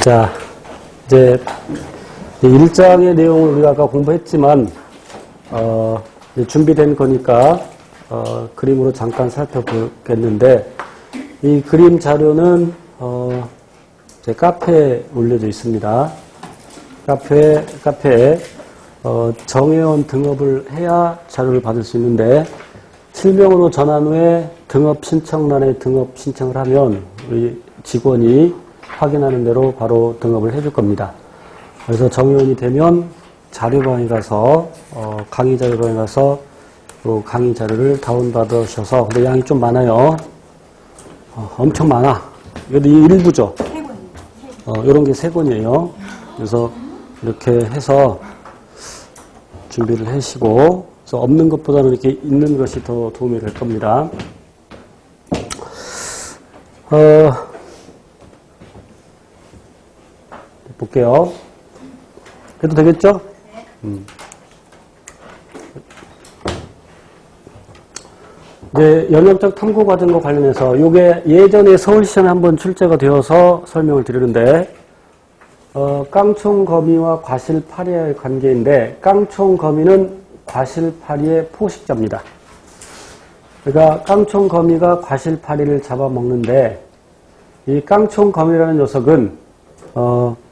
자, 이제 이 일장의 내용을 우리가 아까 공부했지만, 어, 준비된 거니까, 어, 그림으로 잠깐 살펴보겠는데, 이 그림 자료는, 어, 제 카페에 올려져 있습니다. 카페, 카페에, 어, 정회원 등업을 해야 자료를 받을 수 있는데, 실명으로 전환 후에 등업 신청란에 등업 신청을 하면 우리 직원이 확인하는 대로 바로 등업을 해줄 겁니다. 그래서 정회원이 되면 자료방에 가서 어, 강의 자료방에 가서 그 강의 자료를 다운받으셔서 근데 양이 좀 많아요. 어, 엄청 많아. 이것도 이 일부죠. 어, 이런 게 세 권이에요. 그래서 이렇게 해서 준비를 하시고 그래서 없는 것보다는 이렇게 있는 것이 더 도움이 될 겁니다. 어, 볼게요. 해도 되겠죠? 음. 이제 연역적 탐구 과정과 관련해서 이게 예전에 서울시장에 한번 출제가 되어서 설명을 드리는데 어, 깡총 거미와 과실 파리의 관계인데 깡총 거미는 과실 파리의 포식자입니다. 그러니까 깡총 거미가 과실 파리를 잡아먹는데 이 깡총 거미라는 녀석은 어, 이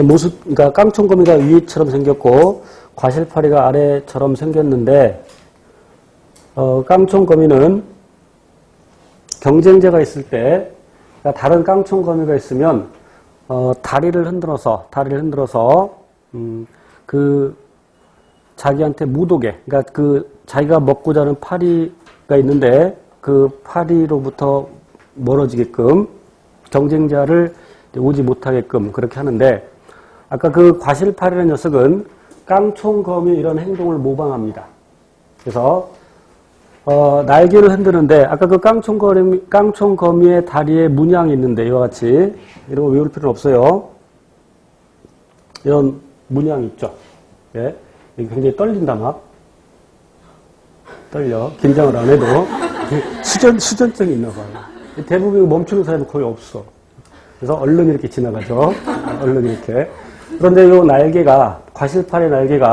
모습, 그러니까 깡총 거미가 위처럼 생겼고 과실 파리가 아래처럼 생겼는데 어, 깡총 거미는 경쟁자가 있을 때 그러니까 다른 깡총 거미가 있으면 어, 다리를 흔들어서 다리를 흔들어서 음, 그 자기한테 못 오게 그러니까 그 자기가 먹고자 하는 파리가 있는데 그 파리로부터 멀어지게끔 경쟁자를 오지 못하게끔 그렇게 하는데 아까 그 과실파리라는 녀석은 깡총거미 이런 행동을 모방합니다. 그래서 어, 날개를 흔드는데 아까 그 깡총거미, 깡총거미의 다리에 문양이 있는데 이와 같이 이런 거 외울 필요는 없어요. 이런 문양이 있죠. 예. 굉장히 떨린다 막. 떨려. 긴장을 안 해도 수전 수전증이 있나 봐요. 대부분 멈추는 사람이 거의 없어. 그래서 얼른 이렇게 지나가죠. 얼른 이렇게. 그런데 이 날개가 과실팔의 날개가